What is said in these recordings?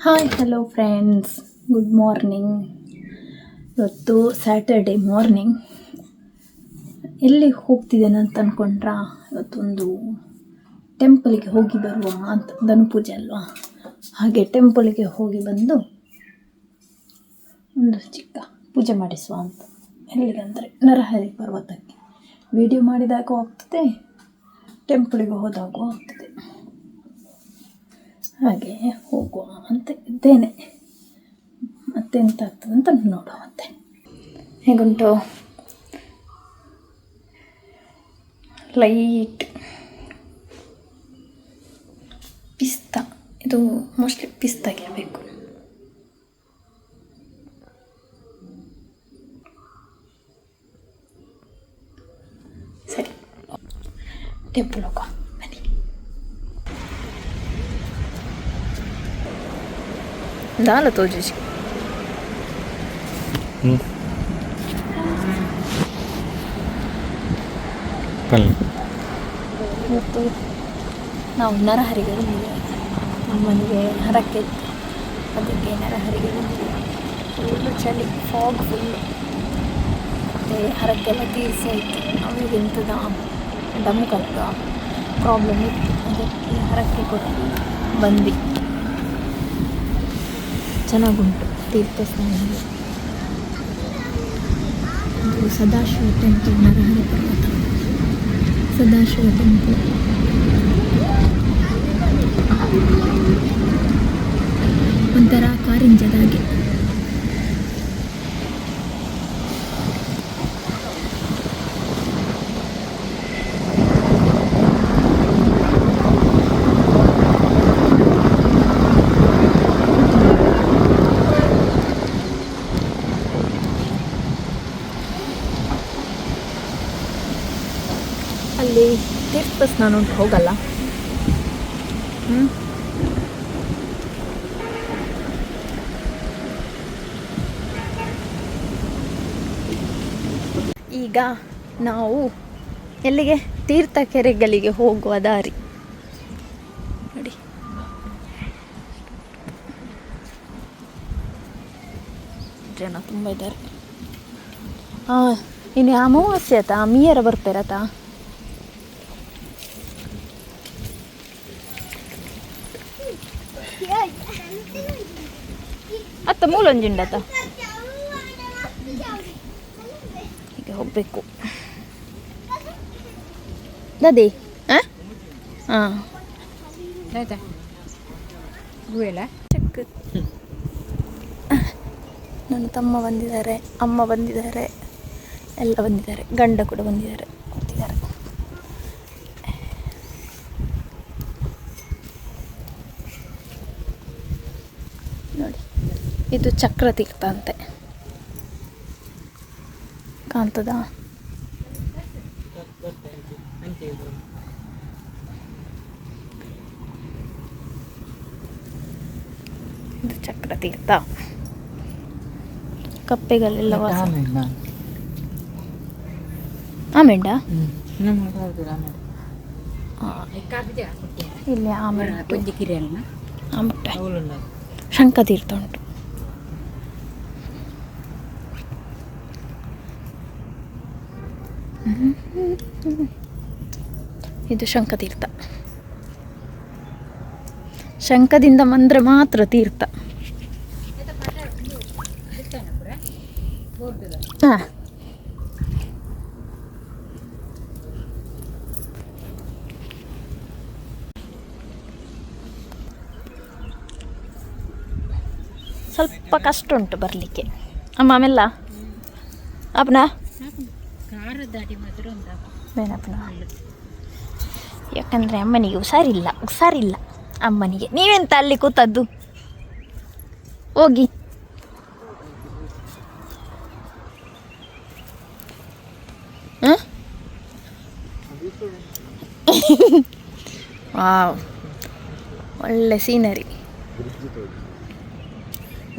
Hi hello friends good morning ಇವತ್ತು Saturday morning ಎಲ್ಲಿ ಹೋಗ್ತಿದ್ದೇನೆ ಅಂತ ಅಂದ್ಕೊಂಡ್ರಾ ಇವತ್ತೊಂದು ಟೆಂಪಲ್ಗೆ ಹೋಗಿ ಬರುವ ಅಂತ ಧನು ಪೂಜೆ ಅಲ್ವಾ? ಹಾಗೆ ಟೆಂಪಲ್ಗೆ ಹೋಗಿ ಬಂದು ಒಂದು ಚಿಕ್ಕ ಪೂಜೆ ಮಾಡಿಸುವ ಅಂತ. ಎಲ್ಲಿಗಂದರೆ ನರಹರಿ ಪರ್ವತಕ್ಕೆ. ವಿಡಿಯೋ ಮಾಡಿದಾಗೂ ಆಗ್ತದೆ ಟೆಂಪಲಿಗೆ ಹೋದಾಗೂ ಆಗ್ತದೆ. ಹಾಗೆ ಹೋಗುವ ಅಂತ ಇದ್ದೇನೆ. ಮತ್ತೆಂತ ಆಗ್ತದೆ ಅಂತ ನೋಡುವ ಮತ್ತೆ. ಹೇಗುಂಟು? ಲೈಟ್ ಪಿಸ್ತಾ. ಇದು ಮೋಸ್ಟ್ಲಿ ಪಿಸ್ತಾಗೆ ಬೇಕು ಸರಿ. ಟೆಂಪಲ್ ಹೋಗುವ. Dale to dziś. Hmm. ಪಲ್ಯ ಇವತ್ತು ನಾವು ನರಹರಿಗೆ ಬಂದಿದ್ದೇವೆ ನಮ್ಮನೆಗೆ ಹರಕ್ಕೆ ಇತ್ತು. ಅದಕ್ಕೆ ನರಹರಿಗೆ ಬಂದಿದ್ದೇವೆ ಫುಲ್ಲು ಚಳಿ ಫಾಗ್ ಫುಲ್ಲು ಮತ್ತು ಹರಕ್ಕೆಲ್ಲ ತೀರಿಸಿ ಆಯಿತು ಅವರಿಗಿಂತದ ದಮ್ ಕಟ್ಟು ಪ್ರಾಬ್ಲಮ್ ಇತ್ತು. ಅದಕ್ಕೆ ಹರಕ್ಕೆ ಕೊಟ್ಟು ಬಂದ್ವಿ. ಚೆನ್ನಾಗುಂಟು ತೀರ್ಥ ಸ್ನಾನ ಇದು ಸದಾಶಿವ ಟೆಂಪಲ್ ನರಹರಿ ಪರ್ವತ. ಸದಾಶಿವ ಟೆಂಪಲ್ ಒಂಥರ ಕಾರಿಂಜದಾಗೆ ಅಲ್ಲಿ ಉಂಟು ಹೋಗಲ್ಲ. ಈಗ ನಾವು ಎಲ್ಲಿಗೆ? ತೀರ್ಥ ಕೆರೆಗಳಿಗೆ ಹೋಗುವ ದಾರಿ. ನೋಡಿ. ಜನ ತುಂಬ ಇದ್ದಾರೆ. ಹಾಂ ಇನ್ನು ಅಮಾವಾಸ್ಯೆ ಆತಾ ಮೀಯರ ಬರ್ತಾರತ ಅತ್ತ ಮೂಲೊಂಜುಂಡತ ಹೀಗೆ ಹೋಗಬೇಕು. ದದಿ? ಹಾಂ ಆಯ್ತಾ? ಚೆಕ್ ನನ್ನ ತಮ್ಮ ಬಂದಿದ್ದಾರೆ ಅಮ್ಮ ಬಂದಿದ್ದಾರೆ ಎಲ್ಲ ಬಂದಿದ್ದಾರೆ ಗಂಡ ಕೂಡ ಬಂದಿದ್ದಾರೆ ಕೂತಿದ್ದಾರೆ ನೋಡಿ ಇದು ಚಕ್ರ ತೀರ್ಥ ಅಂತೆ ಕಾಣ್ತದಾ? ಇದು ಚಕ್ರ ತೀರ್ಥ ಕಪ್ಪೆಗಳೆಲ್ಲ ವಾಸ ಆಮೆಂಡ ಇಲ್ಲಿ ಆಮೆಂಡ ಕೊಂಚ ತೀರ್ಥ ಆಮಟ್ಟ ಶಂಖತೀರ್ಥ ಉಂಟು. ಇದು ಶಂಖತೀರ್ಥ. ಶಂಖದಿಂದ ಬಂದ್ರೆ ಮಾತ್ರ ತೀರ್ಥ. ಹಾಂ. ಸ್ವಲ್ಪ ಕಷ್ಟ ಉಂಟು ಬರಲಿಕ್ಕೆ. ಅಮ್ಮ ಆಮೇಲೆ ಅಪ್ಪನ ಬೇನಪ್ಪನ ಯಾಕಂದರೆ ಅಮ್ಮನಿಗೆ ಹುಷಾರಿಲ್ಲ ಹುಷಾರಿಲ್ಲ ಅಮ್ಮನಿಗೆ. ನೀವೆಂತ ಅಲ್ಲಿ ಕೂತದ್ದು? ಹೋಗಿ. ಒಳ್ಳೆ ಸೀನರಿ.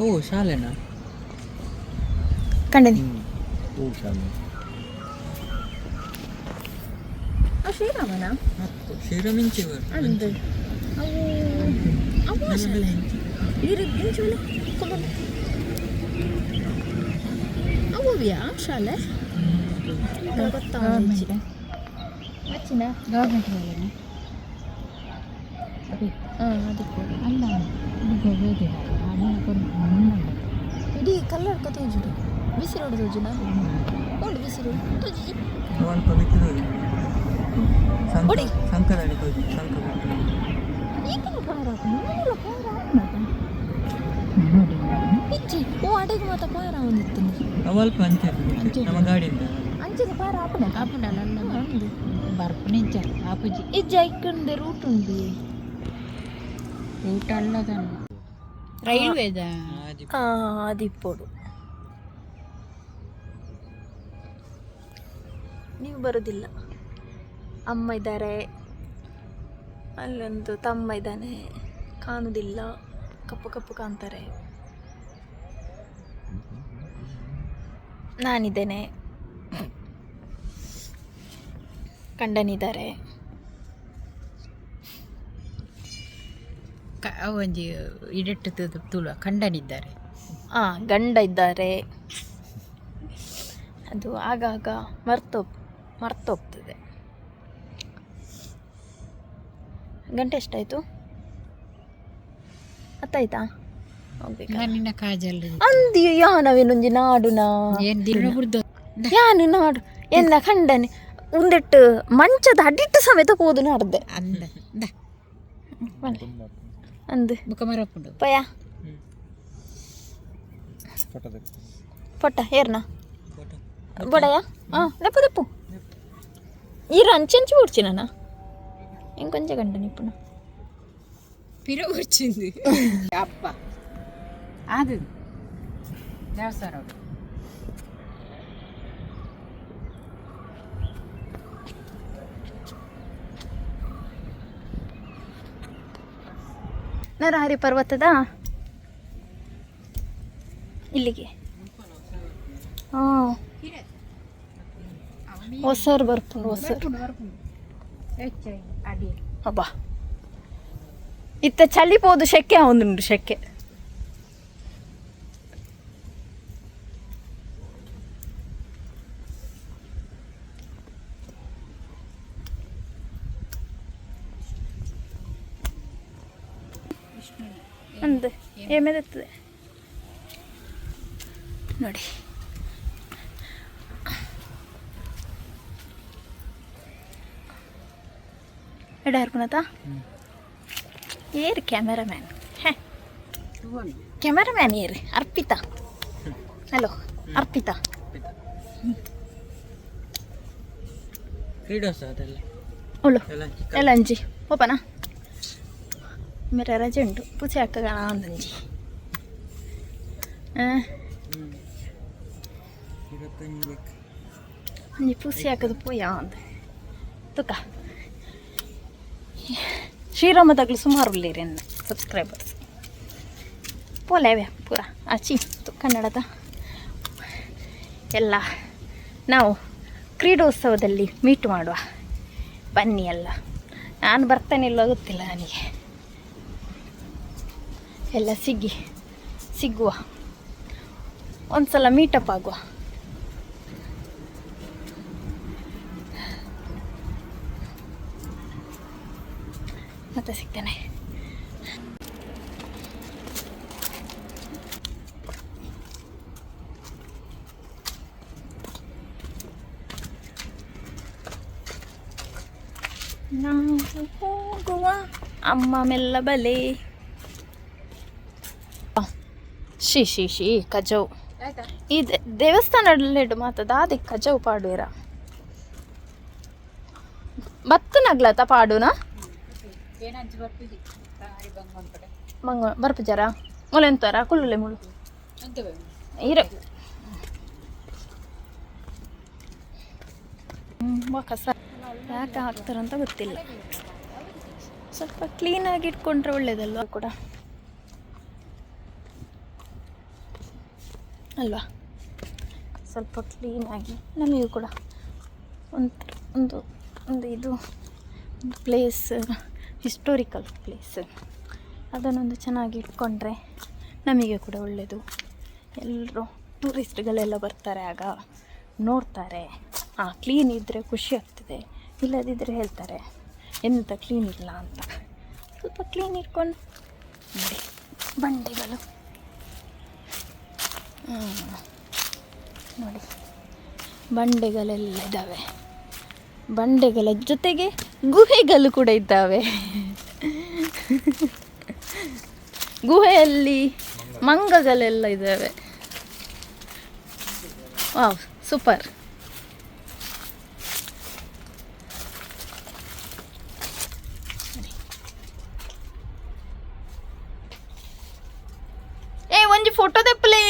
ಓ ಶಾಲೆನಾ? ಕಂಡಿನಿ. ಓ ಶಾಲೆ ಶ್ರೀರಾಮನ ಮತ್ತು ಶ್ರೀರಾಮಿಂಚಿ ಅಂದು ಅವು ಅಮಾವಾಸ್ಯೆ ಇರು ಇಂಚೂಲು ಅವ್ಯಾ ಶಾಲೆ? ಗೊತ್ತಾ ಗೌರ್ಮೆಂಟ್ ಹಚ್ಚಿನ ಗೌರ್ಮೆಂಟ್ ಶಾಲೆನಾ ಹಾಂ ಅದಕ್ಕೆ ಅಲ್ಲ ಇಡೀ ಕಲ್ಲಡ್ಕ ತೋಜುಡು ಬಿಸಿರೋಡು ತೋಜುನ ಉಂಡು ಬಿಸಿರು ತೋಜಿ ಸಂಕದಾಡಿ ಹೋಗಿ ಸಂಕ ಈಗಿನ ಓ ಅಡೆಗೆ ಮಾತ. ಪಾರ ಒಂದಿತ್ತು ಅವಲ್ಪ ಅಂಚೆ ಅಂಚೆ. ನಮ್ಮ ಗಾಡಿಯಿಂದ. ಅಂಚಿನ ಪಾರ ಆಪುಂಡ ಆಪುಂಡಲ್ಲ ನನ್ನ ಬರ್ಪು ನಿಂಚ ಆಪುಜಿ ಇಜ್ಜ ಇಕ್ಕಂಡೆ ರೂಟ್ ಉಂಡು ರೂಟ್ ಅಲ್ಲದ ರೈಲ್ವೇದ ಅದಿಪ್ಪೋಡು ನೀವು ಬರೋದಿಲ್ಲ. ಅಮ್ಮ ಇದ್ದಾರೆ ಅಲ್ಲೊಂದು ತಮ್ಮ ಇದ್ದಾನೆ ಕಾಣುವುದಿಲ್ಲ ಕಪ್ಪು ಕಪ್ಪು ಕಾಣ್ತಾರೆ. ನಾನಿದ್ದೇನೆ. ಕಂಡನಿದ್ದಾರೆ. ಒಂಜಿ ಇಡೆಟ್ಟು ತುಳು ಕಂಡನಿದ್ದಾರೆ. ಆ ಗಂಡ ಇದ್ದಾರೆ. ಅದು ಆಗಾಗ ಮರ್ತೋಗ್ ಮರ್ತೋಗ್ತದೆ. ಗಂಟೆ ಎಷ್ಟಾಯಿತು? ಹತ್ತಾಯ್ತಾ? ನಿನ್ನ ಕಾಜಲ್. ಅಂದಿಯ ಯಾನವೇನೊಂಜಿ ನಾಡುನ? ಯಾನು ನಾಡು? ಎನ್ನ ಕಂಡನೆ ಉಂದಿಟ್ಟು ಮಂಚದ ಅಡಿಟ್ಟು ಸಮೇತ ಹೋದು ನಾಡ್ದೆ. ಅಂದ್ ಪಯ. ಪೊಟ್ಟ ಏರ್ನಾ? ಬಡಯ? ಹಾಂ ದೆಪ್ಪು ದಪ್ಪು. ಈ ರಂಚಂಚು ಬಿಡ್ಚಿ ನಾನು ఇంకొంచెం గంట ఇప్పుడు పిర వచ్చింది అప్ప అది దేవస్థానం ನರಹರಿ ಪರ್ವತದ ಇಲ್ಲಿಗೆ ಹಾಂ ಹೊಸರು ಬರ್ಪುಂಡು ಹೊಸರು ಅಡಿ ಅಬ್ಬಾ ಇತ್ತ ಚಳಿ పోదు ಶೆಕೆ ಒಂದುಂಡು ಶೆಕೆ ಅಂದು ಏಮೇದತ್ತದೆ ನೋಡಿ ಎಡ ಇರ್ಕೊಳತ ಏರು ಕ್ಯಾಮೆರಾಮ್ಯಾನ್ ಹೇ ಕ್ಯಾಮೆರಾಮ್ಯಾನ್ ಏರು ಅರ್ಪಿತಾ ಹಲೋ ಅರ್ಪಿತಾ ಕ್ರೀಡೋತ್ಸವ ಅದೆಲ್ಲ ಒಳ್ಳು ಎಲ್ಲ ಎಲ್ಲ ಅಂಜಿ ಓಪನಾ ಮೇರೆ ರಜೆ ಉಂಟು ಪೂಜೆ ಹಾಕಗೋಣ ಒಂದಂಜಿ ಹಾಂ ಇವತ್ತೊಂದು ಬೇಕು ಒಂಜಿ ಪೂಸಿ ಹಾಕದು ಪೋಯ ಅಂದ ತುಕ ಶ್ರೀರಾಮ ತಗ್ಲು ಸುಮಾರು ಉಳ್ಳಿರಿ ಎನ್ನ ಸಬ್ಸ್ಕ್ರೈಬರ್ಸ್ ಪೋಲೇವ್ಯ ಪೂರ ಆಚಿ ಕನ್ನಡದ. ಎಲ್ಲ, ನಾವು ಕ್ರೀಡೋತ್ಸವದಲ್ಲಿ ಮೀಟ್ ಮಾಡುವ. ಬನ್ನಿ ಎಲ್ಲ. ನಾನು ಬರ್ತಾನೆ ಇಲ್ಲ ಗೊತ್ತಿಲ್ಲ ನನಗೆ. ಎಲ್ಲ ಸಿಗ್ಗಿ ಸಿಗುವ. ಒಂದ್ಸಲ ಮೀಟಪ್ ಆಗುವ. ಮತ್ತೆ ಸಿಗ್ತೇನೆ. ಹೋಗುವ ಅಮ್ಮ ಮೆಲ್ಲ ಬಲೆ. ಶಿ ಶಿ ಶಿ ಕಜೌ. ಈ ದೇವಸ್ಥಾನ ದೇವಸ್ಥಾನದಲ್ಲಿಡು ಮಾತದ ಅದೇ ಕಜೌ ಪಾಡುವೆರ. ಬತ್ತು ನಗ್ಲತ ಪಾಡುನ? ಮಂಗ ಬರ್ಪಜಾರ ಮುಳೆ ಎಂತಾರ ಕುಳ್ಳುಲೆ ಮುಳು ಇರ. ಕಸ. ಯಾಕೆ ಹಾಕ್ತಾರಂತ ಗೊತ್ತಿಲ್ಲ. ಸ್ವಲ್ಪ ಕ್ಲೀನಾಗಿ ಇಟ್ಕೊಂಡ್ರೆ ಒಳ್ಳೇದಲ್ವ ಕೂಡ. ಅಲ್ವಾ? ಸ್ವಲ್ಪ ಕ್ಲೀನಾಗಿ ನಮಗೂ ಕೂಡ ಒಂದು ಒಂದು ಒಂದು ಇದು ಒಂದು ಪ್ಲೇಸ್ ಹಿಸ್ಟೋರಿಕಲ್ ಪ್ಲೇಸ್ ಅದನ್ನೊಂದು ಚೆನ್ನಾಗಿ ಇಟ್ಕೊಂಡ್ರೆ ನಮಗೆ ಕೂಡ ಒಳ್ಳೆಯದು ಎಲ್ಲರೂ ಟೂರಿಸ್ಟ್ಗಳೆಲ್ಲ ಬರ್ತಾರೆ ಆಗ ನೋಡ್ತಾರೆ. ಆ ಕ್ಲೀನ್ ಇದ್ದರೆ ಖುಷಿ ಆಗ್ತದೆ ಇಲ್ಲದಿದ್ದರೆ ಹೇಳ್ತಾರೆ, ಎಂತ ಕ್ಲೀನ್ ಇಲ್ಲ ಅಂತ. ಸ್ವಲ್ಪ ಕ್ಲೀನ್ ಇಟ್ಕೊಂಡು ನೋಡಿ, ಬಂಡೆಗಳು. ನೋಡಿ, ಬಂಡೆಗಳೆಲ್ಲ ಇದ್ದಾವೆ. ಬಂಡೆಗಳ ಜೊತೆಗೆ ಗುಹೆಗಳು ಕೂಡ ಇದ್ದಾವೆ. ಗುಹೆಯಲ್ಲಿ ಮಂಗಗಳೆಲ್ಲ ಇದ್ದಾವೆ. Wow, super. ಏ ಒಂಜಿ ಫೋಟೋ ತೆಪ್ಪಲೆ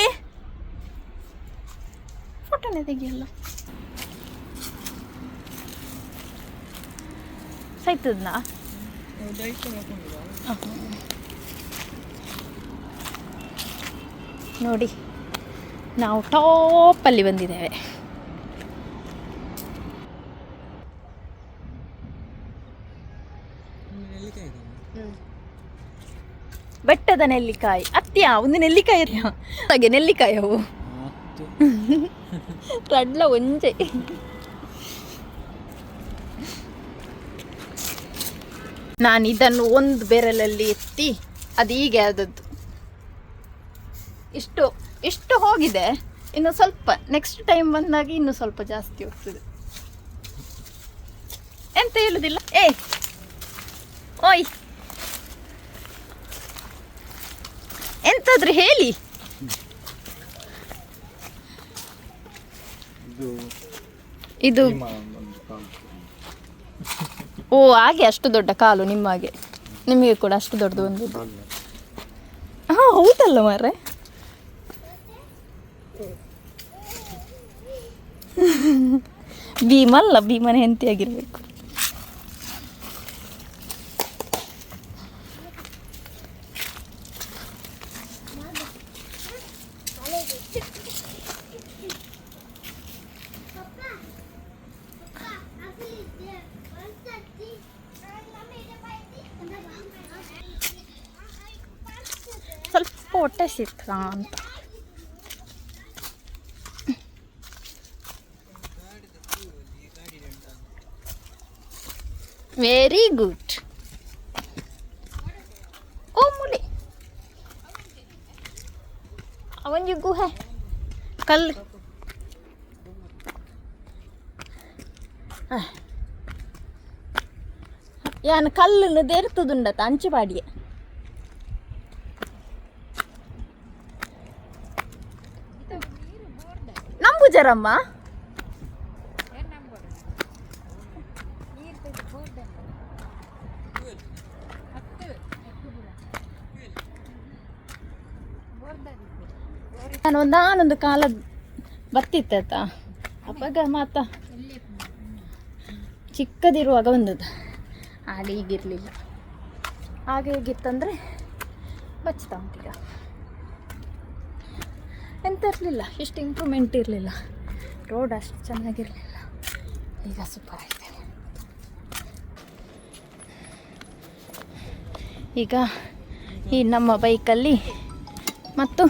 ಫೋಟೋನೇ ತೆಗಿಯಲ್ಲ. ಸೈತದ್ನಾ ನೋಡಿ ನಾವು ಟಾಪಲ್ಲಿ ಬಂದಿದ್ದೇವೆ ನೆಲ್ಲಿಕಾಯಿ ಇದೆಯಾ? ಬೆಟ್ಟದ ನೆಲ್ಲಿಕಾಯಿ ಅತ್ಯ ಒಂದು ನೆಲ್ಲಿಕಾಯಿ ರೀ ಹಾಗೆ ನೆಲ್ಲಿಕಾಯಿ ಅವು ಹತ್ತು ರಡ್ಲ ಒಂಜೆ ನಾನು ಇದನ್ನು ಒಂದು ಬೆರಲಲ್ಲಿ ಎತ್ತಿ ಅದು ಹೀಗೆ ಆದದ್ದು. ಇಷ್ಟು ಇಷ್ಟು ಹೋಗಿದೆ. ಇನ್ನು ಸ್ವಲ್ಪ ನೆಕ್ಸ್ಟ್ ಟೈಮ್ ಬಂದಾಗ ಇನ್ನು ಸ್ವಲ್ಪ ಜಾಸ್ತಿ ಹೋಗ್ತದೆ. ಎಂತ ಹೇಳುದಿಲ್ಲ? ಏ ಓಯ್. ಎಂತಾದ್ರೂ ಹೇಳಿ. ಇದು. ಓ, ಹಾಗೆ ಅಷ್ಟು ದೊಡ್ಡ ಕಾಲು ನಿಮ್ಮಾಗೆ. ನಿಮಗೆ ಕೂಡ ಅಷ್ಟು ದೊಡ್ಡದು ಒಂದು ಹಾ ಹೌದಲ್ಲ ಮಾರ್ರೆ. ಭೀಮಲ್ಲ, ಭೀಮನ ಹೆಂತಿ ಸ್ವಲ್ಪ ಹೊಟ್ಟೆ ಸಿಕ್ಕ ಅಂತ ವೆರಿ ಗುಡ್ ಓ ಮುಲಿ ಅವನ್ಜಿ ಗುಹೆ ಕಲ್ಲು ಯಾನ್ ಕಲ್ಲನ್ನು ದೇರ್ತದುಂಡತ ಅಂಚುಪಾಡಿಗೆ ನಂಬುಜರಮ್ಮ ನಾನು ಒಂದಾನೊಂದು ಕಾಲ ಬತ್ತಿತ್ತ ಅವಾಗ ಮಾತ ಚಿಕ್ಕದಿರುವಾಗ ಒಂದು ಆಗ ಈಗಿರಲಿಲ್ಲ ಆಗ ಹೇಗಿತ್ತಂದರೆ ಬಚ್ತಾ ಉಂಟೀಗ ಎಂತ ಇರಲಿಲ್ಲ, ಇಷ್ಟು ಇಂಪ್ರೂವ್ಮೆಂಟ್ ಇರಲಿಲ್ಲ. ರೋಡ್ ಅಷ್ಟು ಚೆನ್ನಾಗಿರಲಿಲ್ಲ. ಈಗ ಸೂಪರ್ ಆಗಿದೆ ಈಗ ಈ ನಮ್ಮ ಬೈಕಲ್ಲಿ ಮತ್ತು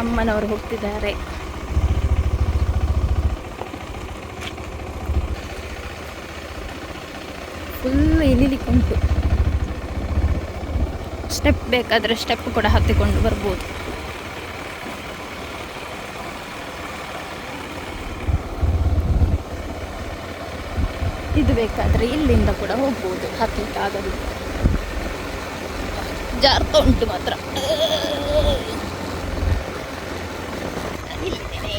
ಅಮ್ಮನವರು ಹೋಗ್ತಿದ್ದಾರೆ. ಫುಲ್ ಇಳಿಲಿಕ್ಕುಂಟು. ಸ್ಟೆಪ್ ಬೇಕಾದರೆ ಸ್ಟೆಪ್ ಕೂಡ ಹತ್ತಿಕೊಂಡು ಬರ್ಬೋದು. ಇದು ಬೇಕಾದರೆ ಇಲ್ಲಿಂದ ಕೂಡ ಹೋಗ್ಬೋದು ಹತ್ತಲಿಕ್ಕೆ ಆಗದು ಜಾರ್ತಾ ಉಂಟು ಮಾತ್ರ ಇಲ್ಲಿದ್ದೇನೆ.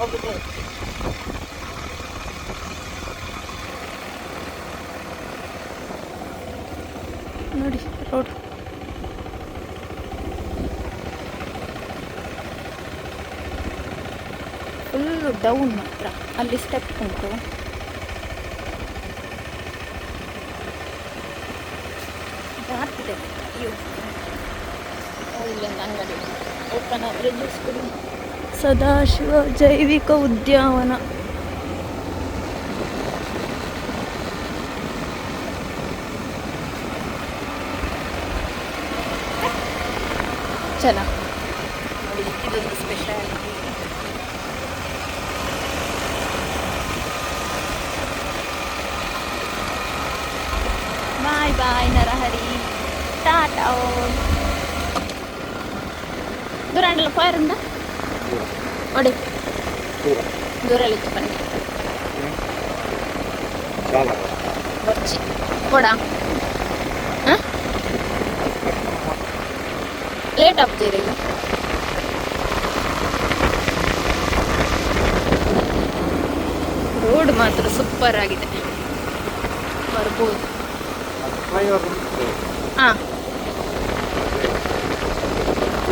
ಹೋಗ್ಬೋದು ನೋಡಿ ರೋಡ್ ಫುಲ್ಲು ಡೌನ್ ಮಾತ್ರ ಅಲ್ಲಿ ಸ್ಟೆಪ್ ಉಂಟು ಇಲ್ಲೊಂದು ಅಂಗಡಿ ಓಪನ್ ಸದಾಶಿವ ಜೈವಿಕ ಉದ್ಯಾನವನ. ದೂರಂಡಲ್ಲ పోయారుంద ఒడి దూరాలు ఇచ్చి పని చాలా వచ్చి కూడా ಲೇಟ್ ಆಗ್ತೀರಿ ಈಗ ರೋಡ್ ಮಾತ್ರ ಸೂಪರ್ ಆಗಿದೆ ಬರ್ಬೋದು ಫ್ಲೈಓವರ್ ಹಾಂ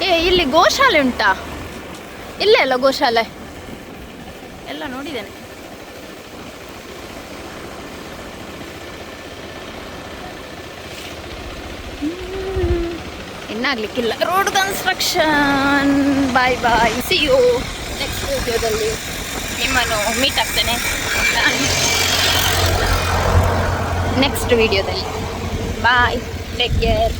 ಏ, ಇಲ್ಲಿ ಗೋಶಾಲೆ ಉಂಟಾ? ಇಲ್ಲೇ ಅಲ್ಲ ಗೋಶಾಲೆ? ಎಲ್ಲ ನೋಡಿದ್ದೇನೆ. ಇನ್ನಾಗ್ಲಿಕ್ಕಿಲ್ಲ. Road construction bye bye see you next ವಿಡಿಯೋದಲ್ಲಿ ನಿಮ್ಮನ್ನು ಮೀಟ್ ಆಗ್ತೇನೆ. ನೆಕ್ಸ್ಟ್ ವಿಡಿಯೋದಲ್ಲಿ ಬಾಯ್ ಟೇಕ್ ಕೇರ್